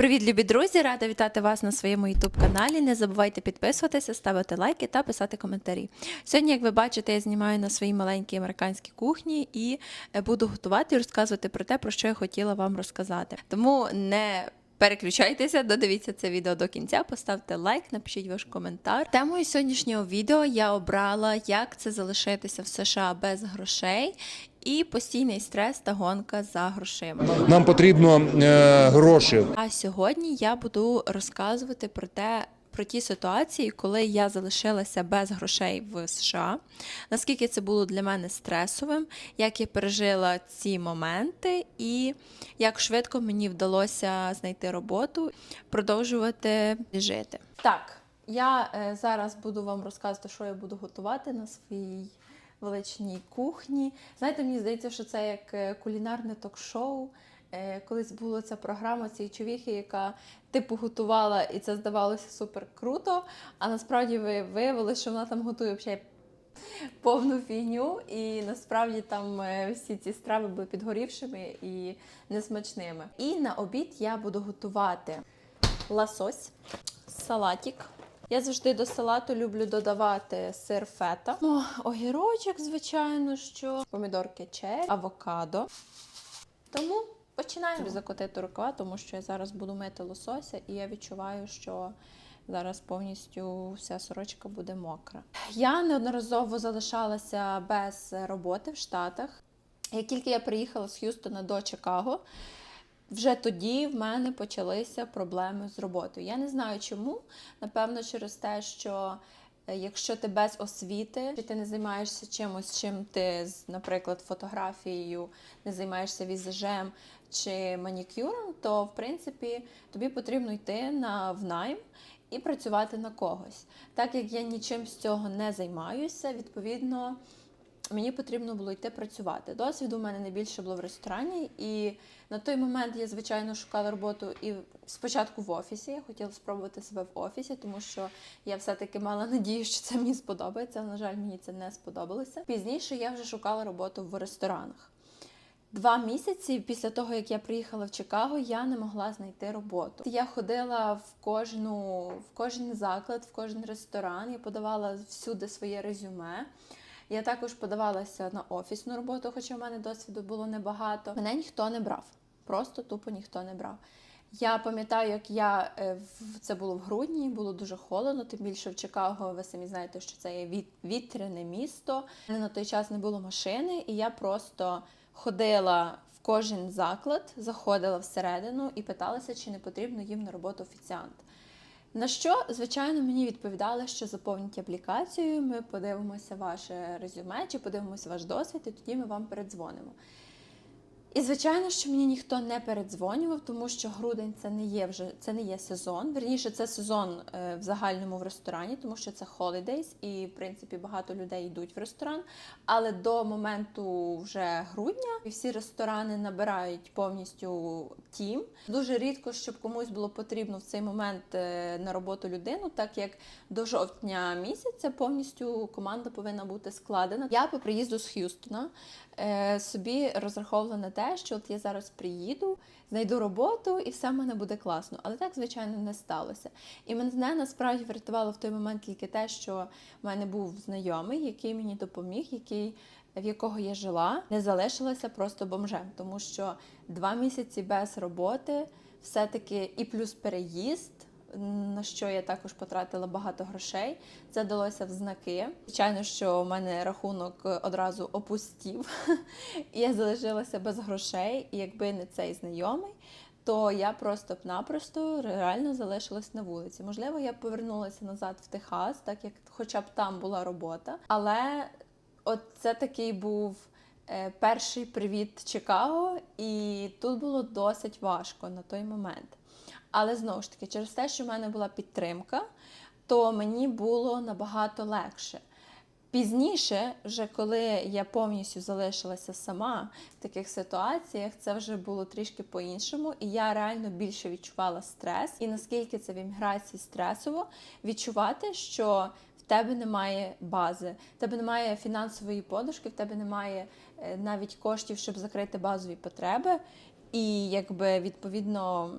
Привіт, любі друзі! Рада вітати вас на своєму youtube каналі. Не забувайте підписуватися, ставити лайки та писати коментарі. Сьогодні, як ви бачите, я знімаю на своїй маленькій американській кухні і е, буду готувати і розказувати про те, про що я хотіла вам розказати. Тому не Переключайтеся, додивіться це відео до кінця, поставте лайк, напишіть ваш коментар. Темою сьогоднішнього відео я обрала, як це залишитися в США без грошей і постійний стрес та гонка за грошима. Нам потрібно е, гроші. А сьогодні я буду розказувати про те. Про ті ситуації, коли я залишилася без грошей в США, наскільки це було для мене стресовим, як я пережила ці моменти, і як швидко мені вдалося знайти роботу, продовжувати жити. Так, я е, зараз буду вам розказувати, що я буду готувати на своїй величній кухні. Знаєте, мені здається, що це як е, кулінарне ток-шоу. Е, Колись була ця програма цієї човіхи, яка типу готувала, і це здавалося супер круто. А насправді ви виявили, що вона там готує взагалі повну фігню, і насправді там е, всі ці страви були підгорівшими і несмачними. І на обід я буду готувати ласось, салатик. Я завжди до салату люблю додавати сир фета. Ну, огірочок, звичайно, що помідорки черрі, авокадо. Тому починаємо закотити рукава, тому що я зараз буду мити лосося, і я відчуваю, що зараз повністю вся сорочка буде мокра. Я неодноразово залишалася без роботи в Штатах. Як тільки я приїхала з Х'юстона до Чикаго, вже тоді в мене почалися проблеми з роботою. Я не знаю чому. Напевно, через те, що е, якщо ти без освіти, чи ти не займаєшся чимось, чим ти, наприклад, фотографією, не займаєшся візажем чи манікюром, то в принципі тобі потрібно йти на найм і працювати на когось. Так як я нічим з цього не займаюся, відповідно мені потрібно було йти працювати. Досвіду у мене найбільше було в ресторані, і на той момент я, звичайно, шукала роботу і спочатку в офісі. Я хотіла спробувати себе в офісі, тому що я все-таки мала надію, що це мені сподобається. На жаль, мені це не сподобалося. Пізніше я вже шукала роботу в ресторанах. Два місяці після того, як я приїхала в Чикаго, я не могла знайти роботу. Я ходила в кожну, в кожен заклад, в кожен ресторан. Я подавала всюди своє резюме. Я також подавалася на офісну роботу, хоча в мене досвіду було небагато. Мене ніхто не брав, просто тупо ніхто не брав. Я пам'ятаю, як я е, це було в грудні, було дуже холодно, тим більше в Чикаго, ви самі знаєте, що це є вітряне місто. На той час не було машини, і я просто ходила в кожен заклад, заходила всередину і питалася, чи не потрібно їм на роботу офіціант. На що, звичайно, мені відповідали, що заповніть аплікацію, ми подивимося ваше резюме, чи подивимося ваш досвід, і тоді ми вам передзвонимо. І звичайно, що мені ніхто не передзвонював, тому що грудень це не є вже це не є сезон. Верніше, це сезон е, в загальному в ресторані, тому що це holidays, і в принципі багато людей йдуть в ресторан. Але до моменту вже грудня всі ресторани набирають повністю тім. Дуже рідко, щоб комусь було потрібно в цей момент е, на роботу людину, так як до жовтня місяця повністю команда повинна бути складена. Я по приїзду з Х'юстона собі розраховувала на те, що от я зараз приїду, знайду роботу і все в мене буде класно. Але так, звичайно, не сталося. І мене насправді врятувало в той момент тільки те, що в мене був знайомий, який мені допоміг, який. В якого я жила, не залишилася просто бомжем, тому що два місяці без роботи, все-таки і плюс переїзд, на що я також потратила багато грошей. Це далося в знаки. Звичайно, що у мене рахунок одразу опустів, і я залишилася без грошей. І якби не цей знайомий, то я просто б напросто реально залишилась на вулиці. Можливо, я повернулася назад в Техас, так як хоча б там була робота. Але от це такий був. е, Перший привіт Чикаго, і тут було досить важко на той момент. Але знову ж таки, через те, що в мене була підтримка, то мені було набагато легше. Пізніше, вже коли я повністю залишилася сама в таких ситуаціях, це вже було трішки по-іншому, і я реально більше відчувала стрес. І наскільки це в імміграції стресово відчувати, що в тебе немає бази, в тебе немає фінансової подушки, в тебе немає е, навіть коштів, щоб закрити базові потреби. І якби відповідно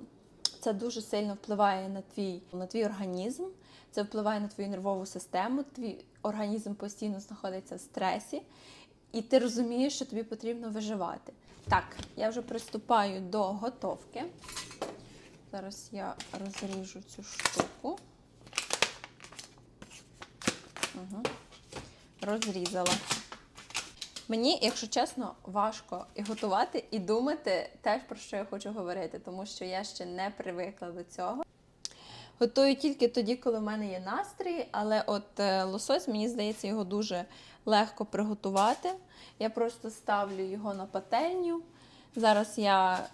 Це дуже сильно впливає на твій, на твій організм, це впливає на твою нервову систему. Твій організм постійно знаходиться в стресі, і ти розумієш, що тобі потрібно виживати. Так, я вже приступаю до готовки. Зараз я розріжу цю штуку. Угу. Розрізала. Мені, якщо чесно, важко і готувати, і думати теж про що я хочу говорити, тому що я ще не привикла до цього. Готую тільки тоді, коли в мене є настрій, але от е, лосось, мені здається, його дуже легко приготувати. Я просто ставлю його на пательню. Зараз я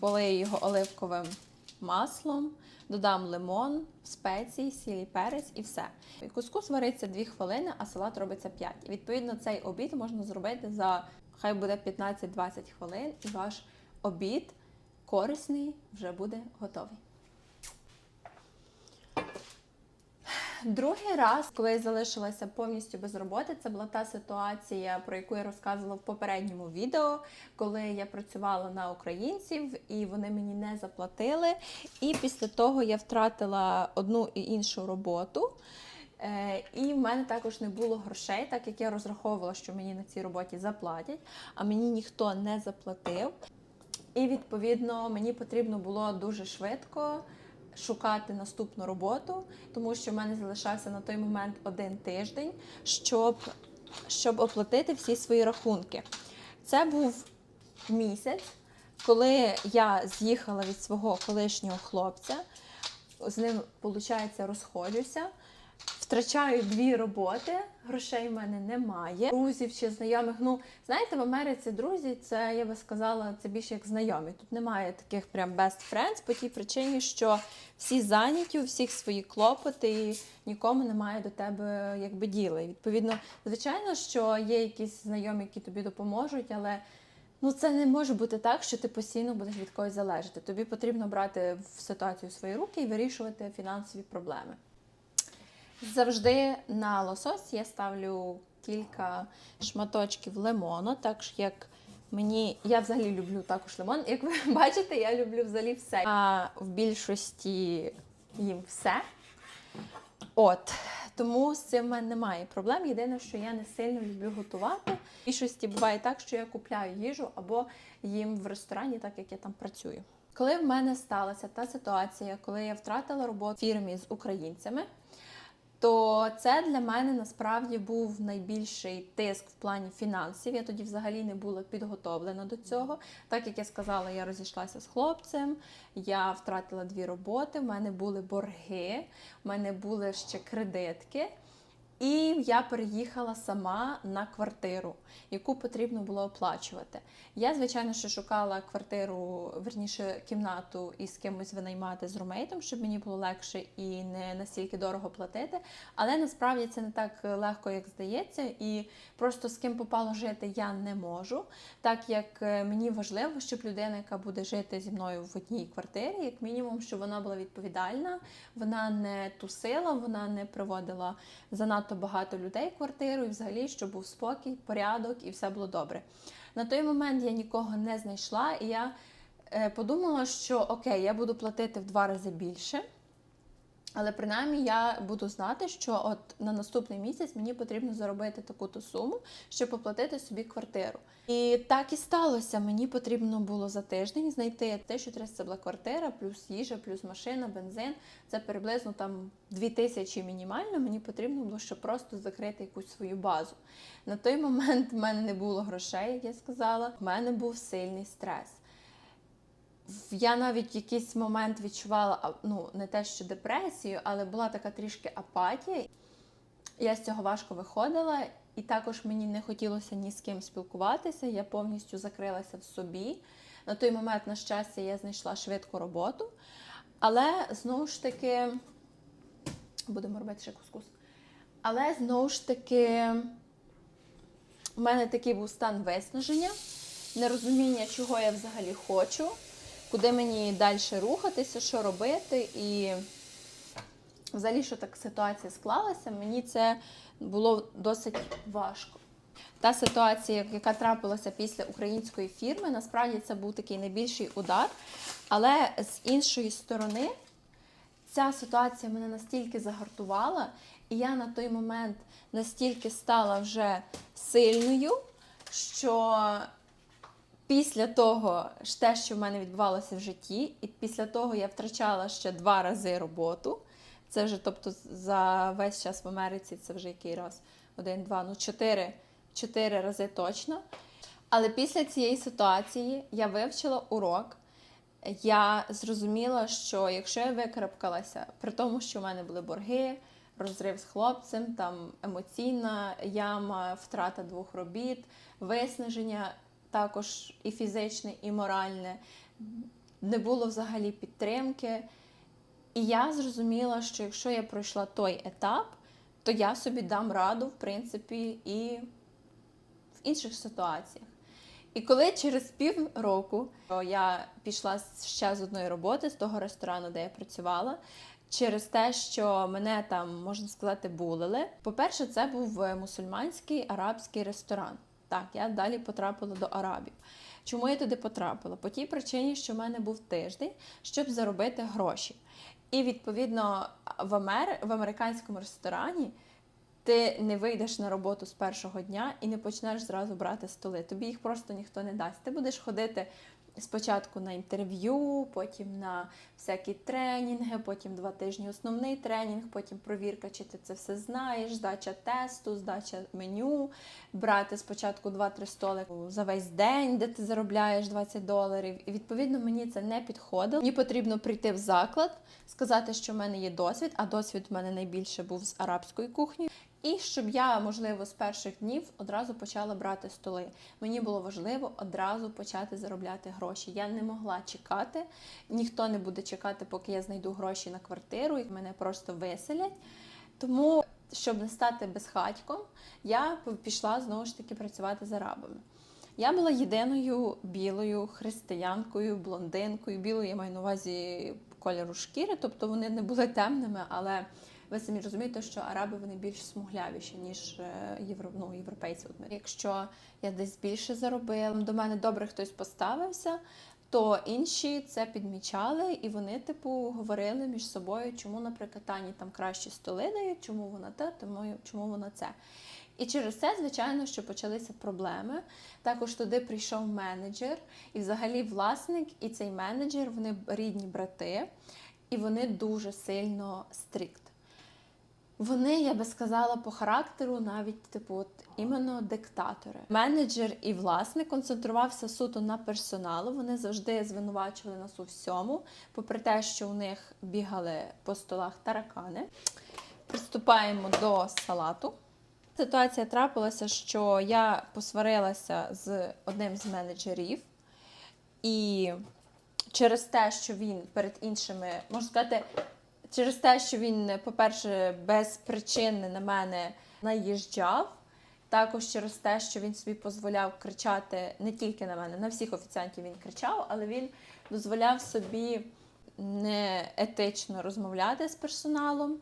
полию його оливковим маслом, додам лимон, спеції, сіль перець і все. Кускус вариться 2 хвилини, а салат робиться 5. І відповідно цей обід можна зробити за хай буде 15-20 хвилин, і ваш обід корисний вже буде готовий. Другий раз, коли я залишилася повністю без роботи, це була та ситуація, про яку я розказувала в попередньому відео, коли я працювала на українців і вони мені не заплатили. І після того я втратила одну і іншу роботу. Е, І в мене також не було грошей, так як я розраховувала, що мені на цій роботі заплатять, а мені ніхто не заплатив. І відповідно мені потрібно було дуже швидко шукати наступну роботу, тому що в мене залишався на той момент один тиждень, щоб, щоб оплатити всі свої рахунки. Це був місяць, коли я з'їхала від свого колишнього хлопця, з ним, виходить, розходжуся. Втрачаю дві роботи, грошей в мене немає. Друзів чи знайомих. Ну, знаєте, в Америці друзі, це я би сказала, це більше як знайомі. Тут немає таких прям best friends по тій причині, що всі зайняті, у всіх свої клопоти, і нікому немає до тебе якби діла. І відповідно, звичайно, що є якісь знайомі, які тобі допоможуть, але ну це не може бути так, що ти постійно будеш від когось залежати. Тобі потрібно брати в ситуацію в свої руки і вирішувати фінансові проблеми. Завжди на лосось я ставлю кілька шматочків лимону, так як мені. Я взагалі люблю також лимон. Як ви бачите, я люблю взагалі все. А в більшості їм все. От. Тому з цим в мене немає проблем. Єдине, що я не сильно люблю готувати. В більшості буває так, що я купляю їжу або їм в ресторані, так як я там працюю. Коли в мене сталася та ситуація, коли я втратила роботу в фірмі з українцями, то це для мене насправді був найбільший тиск в плані фінансів. Я тоді взагалі не була підготовлена до цього. Так як я сказала, я розійшлася з хлопцем, я втратила дві роботи, в мене були борги, в мене були ще кредитки. І я переїхала сама на квартиру, яку потрібно було оплачувати. Я, звичайно, що шукала квартиру, верніше кімнату із кимось винаймати з румейтом, щоб мені було легше і не настільки дорого платити. Але насправді це не так легко, як здається, і просто з ким попало жити я не можу, так як е, мені важливо, щоб людина, яка буде жити зі мною в одній квартирі, як мінімум, щоб вона була відповідальна, вона не тусила, вона не приводила занадто багато людей квартиру, і взагалі, щоб був спокій, порядок і все було добре. На той момент я нікого не знайшла, і я е, подумала, що окей, я буду платити в два рази більше. Але принаймні я буду знати, що от на наступний місяць мені потрібно заробити таку-то суму, щоб оплатити собі квартиру. І так і сталося. Мені потрібно було за тиждень знайти 1300 це була квартира, плюс їжа, плюс машина, бензин. Це приблизно там 2000 мінімально. Мені потрібно було щоб просто закрити якусь свою базу. На той момент в мене не було грошей, як я сказала. В мене був сильний стрес. Я навіть в якийсь момент відчувала ну, не те, що депресію, але була така трішки апатія. Я з цього важко виходила, і також мені не хотілося ні з ким спілкуватися. Я повністю закрилася в собі. На той момент, на щастя, я знайшла швидку роботу. Але знову ж таки, будемо робити ще кускус. Але знову ж таки, у мене такий був стан виснаження, нерозуміння, чого я взагалі хочу, куди мені далі рухатися, що робити. І взагалі, що так ситуація склалася, мені це було досить важко. Та ситуація, яка трапилася після української фірми, насправді це був такий найбільший удар. Але з іншої сторони, ця ситуація мене настільки загартувала, і я на той момент настільки стала вже сильною, що після того ж те, що в мене відбувалося в житті, і після того я втрачала ще два рази роботу. Це вже, тобто, за весь час в Америці це вже який раз? Один, два, ну чотири, чотири рази точно. Але після цієї ситуації я вивчила урок. Я зрозуміла, що якщо я викарабкалася, при тому, що в мене були борги, розрив з хлопцем, там емоційна яма, втрата двох робіт, виснаження також і фізичне, і моральне, не було взагалі підтримки. І я зрозуміла, що якщо я пройшла той етап, то я собі дам раду, в принципі, і в інших ситуаціях. І коли через пів року я пішла ще з одної роботи, з того ресторану, де я працювала, через те, що мене там, можна сказати, булили. По-перше, це був мусульманський арабський ресторан. Так, я далі потрапила до арабів. Чому я туди потрапила? По тій причині, що в мене був тиждень, щоб заробити гроші. І відповідно в, Амер... в американському ресторані ти не вийдеш на роботу з першого дня і не почнеш зразу брати столи. Тобі їх просто ніхто не дасть. Ти будеш ходити спочатку на інтерв'ю, потім на всякі тренінги, потім два тижні основний тренінг, потім провірка, чи ти це все знаєш, здача тесту, здача меню, брати спочатку 2-3 столи за весь день, де ти заробляєш 20 доларів. І відповідно мені це не підходило. Мені потрібно прийти в заклад, сказати, що в мене є досвід, а досвід в мене найбільше був з арабської кухні. І щоб я, можливо, з перших днів одразу почала брати столи. Мені було важливо одразу почати заробляти гроші. Я не могла чекати, ніхто не буде чекати, поки я знайду гроші на квартиру, і мене просто виселять. Тому, щоб не стати безхатьком, я пішла знову ж таки працювати з арабами. Я була єдиною білою християнкою, блондинкою. Білою я маю на увазі кольору шкіри, тобто вони не були темними, але ви самі розумієте, що араби вони більш смуглявіші, ніж е, євро, ну, європейці. Якщо я десь більше заробила, до мене добре хтось поставився, то інші це підмічали, і вони, типу, говорили між собою, чому, наприклад, Тані там кращі столи дають, чому вона те, тому чому вона це. І через це, звичайно, що почалися проблеми. Також туди прийшов менеджер, і взагалі власник і цей менеджер вони рідні брати, і вони дуже сильно стрикт. Вони, я би сказала, по характеру навіть типу, от іменно диктатори. Менеджер і власник концентрувався суто на персоналу. Вони завжди звинувачували нас у всьому, попри те, що у них бігали по столах таракани. Приступаємо до салату. Ситуація трапилася, що я посварилася з одним з менеджерів, і через те, що він перед іншими, можна сказати, через те, що він, по-перше, без причини на мене наїжджав. Також через те, що він собі дозволяв кричати не тільки на мене, на всіх офіціантів він кричав, але він дозволяв собі неетично розмовляти з персоналом.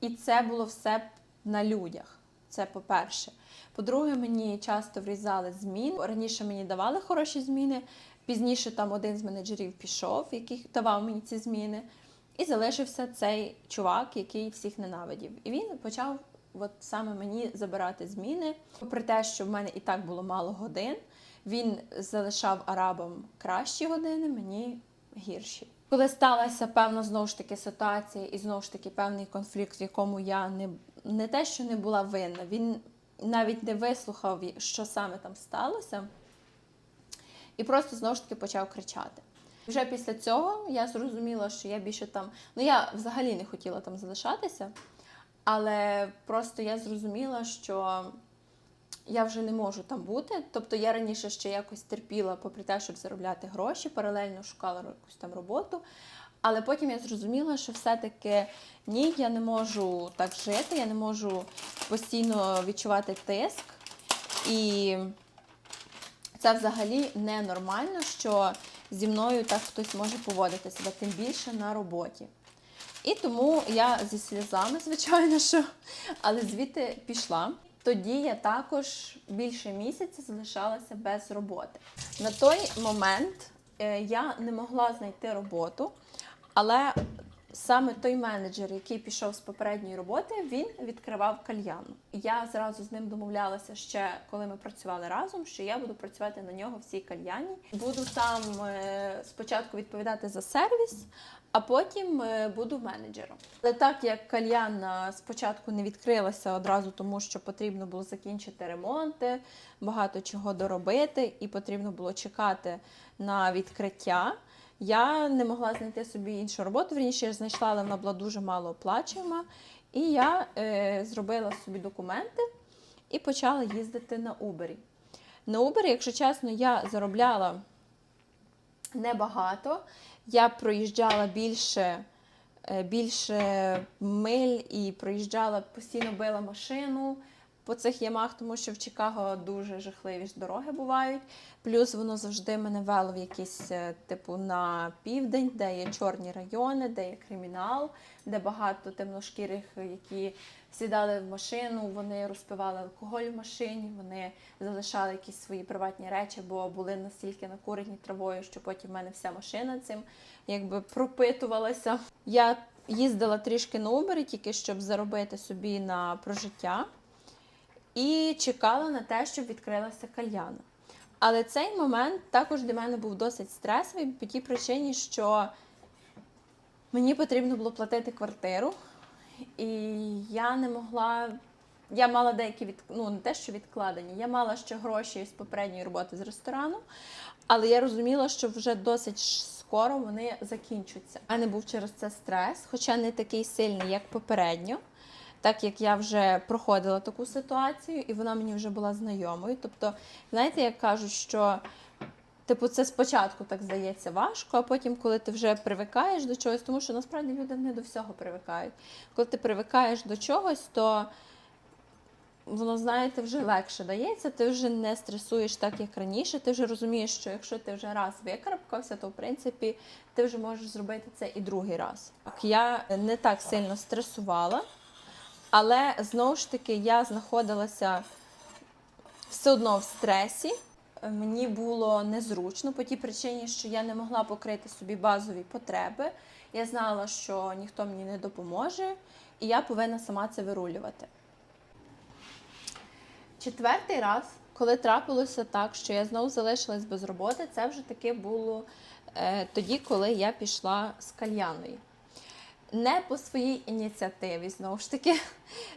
І це було все на людях. Це по-перше. По-друге, мені часто врізали зміни. Раніше мені давали хороші зміни. Пізніше там один з менеджерів пішов, який давав мені ці зміни. І залишився цей чувак, який всіх ненавидів. І він почав от саме мені забирати зміни. Попри те, що в мене і так було мало годин, він залишав арабам кращі години, мені гірші. Коли сталася певна знову ж таки ситуація і знову ж таки певний конфлікт, в якому я не, не те, що не була винна, він навіть не вислухав, що саме там сталося, і просто знову ж таки почав кричати. Вже після цього я зрозуміла, що я більше там. Ну я взагалі не хотіла там залишатися, але просто я зрозуміла, що я вже не можу там бути. Тобто я раніше ще якось терпіла, попри те, щоб заробляти гроші, паралельно шукала якусь там роботу. Але потім я зрозуміла, що все-таки ні, я не можу так жити, я не можу постійно відчувати тиск. І це взагалі ненормально, що зі мною так хтось може поводити себе, тим більше на роботі. І тому я зі сльозами, звичайно, що, але звідти пішла. Тоді я також більше місяця залишалася без роботи. На той момент е, я не могла знайти роботу, але саме той менеджер, який пішов з попередньої роботи, він відкривав кальяну. Я зразу з ним домовлялася ще, коли ми працювали разом, що я буду працювати на нього в цій кальяні. Буду там е, спочатку відповідати за сервіс, а потім е, буду менеджером. Але так як кальяна спочатку не відкрилася одразу, тому що потрібно було закінчити ремонти, багато чого доробити, і потрібно було чекати на відкриття. Я не могла знайти собі іншу роботу. Вірніше, я знайшла, але вона була дуже мало оплачуєма. І я е, зробила собі документи і почала їздити на Uber. На Uber, якщо чесно, я заробляла небагато. Я проїжджала більше, е, більше миль і проїжджала, постійно била машину по цих ямах, тому що в Чикаго дуже жахливі ж дороги бувають. Плюс воно завжди мене вело в якісь, е, типу, на південь, де є чорні райони, де є кримінал, де багато темношкірих, які сідали в машину, вони розпивали алкоголь в машині, вони залишали якісь свої приватні речі, бо були настільки накурені травою, що потім в мене вся машина цим якби пропитувалася. Я їздила трішки на Uber, тільки щоб заробити собі на прожиття, і чекала на те, щоб відкрилася кальяна. Але цей момент також для мене був досить стресовий по тій причині, що мені потрібно було платити квартиру, і я не могла. Я мала деякі від... ну, не те, що відкладені, я мала ще гроші з попередньої роботи з ресторану, але я розуміла, що вже досить скоро вони закінчаться. У мене був через це стрес, хоча не такий сильний, як попередньо, так як я вже проходила таку ситуацію, і вона мені вже була знайомою. Тобто, знаєте, як кажуть, що Типу, це спочатку так здається важко, а потім, коли ти вже привикаєш до чогось, тому що насправді люди не до всього привикають. Коли ти привикаєш до чогось, то воно, знаєте, вже легше дається, ти вже не стресуєш так, як раніше. Ти вже розумієш, що якщо ти вже раз викарабкався, то в принципі ти вже можеш зробити це і другий раз. Я не так сильно стресувала, але знову ж таки я знаходилася все одно в стресі. Мені було незручно по тій причині, що я не могла покрити собі базові потреби. Я знала, що ніхто мені не допоможе, і я повинна сама це вирулювати. Четвертий раз, коли трапилося так, що я знову залишилась без роботи, це вже таки було е, тоді, коли я пішла з кальяною. Не по своїй ініціативі, знову ж таки.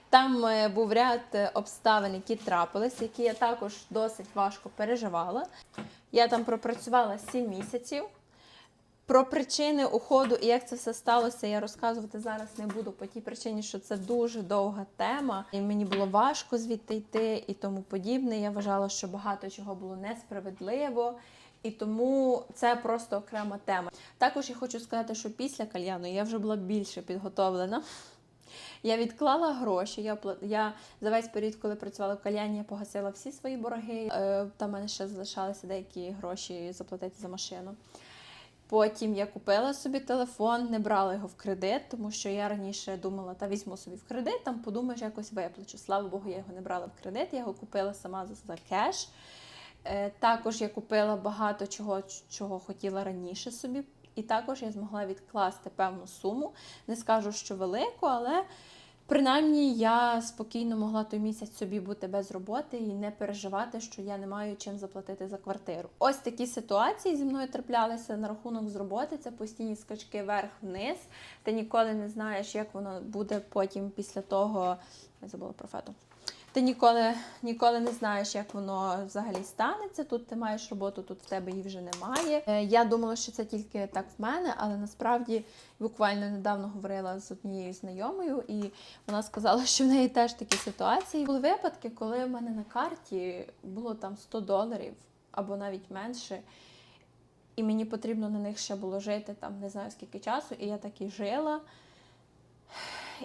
Там е, був ряд е, обставин, які трапились, які я також досить важко переживала. Я там пропрацювала 7 місяців. Про причини уходу і як це все сталося, я розказувати зараз не буду по тій причині, що це дуже довга тема, і мені було важко звідти йти і тому подібне. Я вважала, що багато чого було несправедливо, і тому це просто окрема тема. Також я хочу сказати, що після кальяну я вже була більше підготовлена. Я відклала гроші. Я я за весь період, коли працювала в кальяні, я погасила всі свої борги. Е, Там в мене ще залишалися деякі гроші заплатити за машину. Потім я купила собі телефон, не брала його в кредит, тому що я раніше думала, та візьму собі в кредит, там подумаєш, якось виплачу. Слава Богу, я його не брала в кредит, я його купила сама за, кеш. Е, також я купила багато чого, чого хотіла раніше собі. І також я змогла відкласти певну суму. Не скажу, що велику, але принаймні я спокійно могла той місяць собі бути без роботи і не переживати, що я не маю чим заплатити за квартиру. Ось такі ситуації зі мною траплялися на рахунок з роботи. Це постійні скачки вверх-вниз. Ти ніколи не знаєш, як воно буде потім після того. Я забула про фету. Ти ніколи, ніколи не знаєш, як воно взагалі станеться. Тут ти маєш роботу, тут в тебе її вже немає. Е, Я думала, що це тільки так в мене, але насправді буквально недавно говорила з однією знайомою, і вона сказала, що в неї теж такі ситуації. Були випадки, коли в мене на карті було там 100 доларів або навіть менше. І мені потрібно на них ще було жити там не знаю скільки часу, і я так і жила.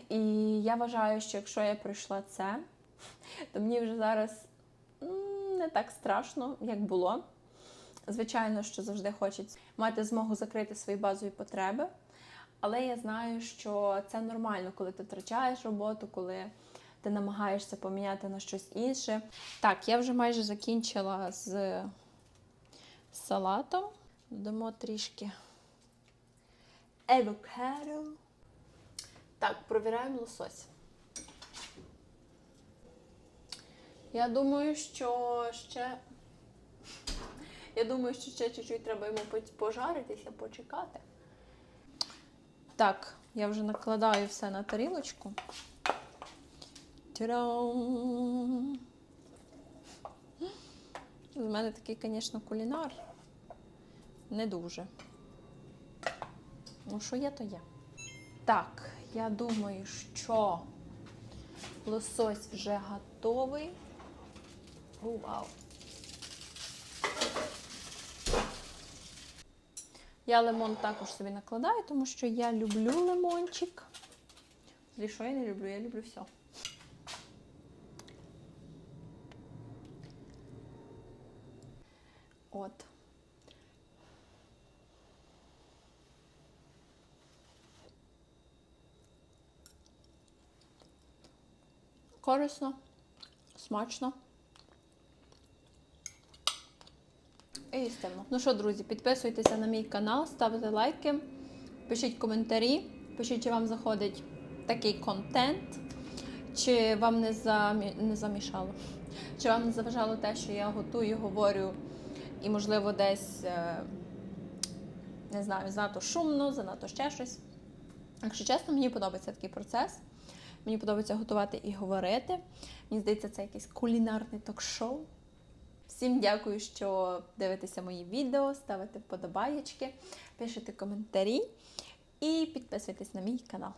І я вважаю, що якщо я пройшла це, то мені вже зараз не так страшно, як було. Звичайно, що завжди хочеться мати змогу закрити свої базові потреби. Але я знаю, що це нормально, коли ти втрачаєш роботу, коли ти намагаєшся поміняти на щось інше. Так, я вже майже закінчила з салатом. Додамо трішки авокадо. Так, провіряємо лосось. Я думаю, що ще. Я думаю, що ще чуть-чуть треба йому пожаритися, почекати. Так, я вже накладаю все на тарілочку. Тя-дам! З мене такий, звісно, кулінар. Не дуже. Ну, що є, то є. Так, я думаю, що лосось вже готовий. О, вау. Я лимон також собі накладаю, тому що я люблю лимончик. Зі що я не люблю? Я люблю все. От. Корисно, смачно. І. Ну що, друзі, підписуйтеся на мій канал, ставте лайки, пишіть коментарі, пишіть, чи вам заходить такий контент, чи вам не, замі... не замішало, чи вам не заважало те, що я готую, говорю, і, можливо, десь е, не знаю, занадто шумно, занадто ще щось. Якщо чесно, мені подобається такий процес. Мені подобається готувати і говорити. Мені здається, це якесь кулінарне ток-шоу. Всім дякую, що дивитеся мої відео, ставите вподобаєчки, пишете коментарі і підписуйтесь на мій канал.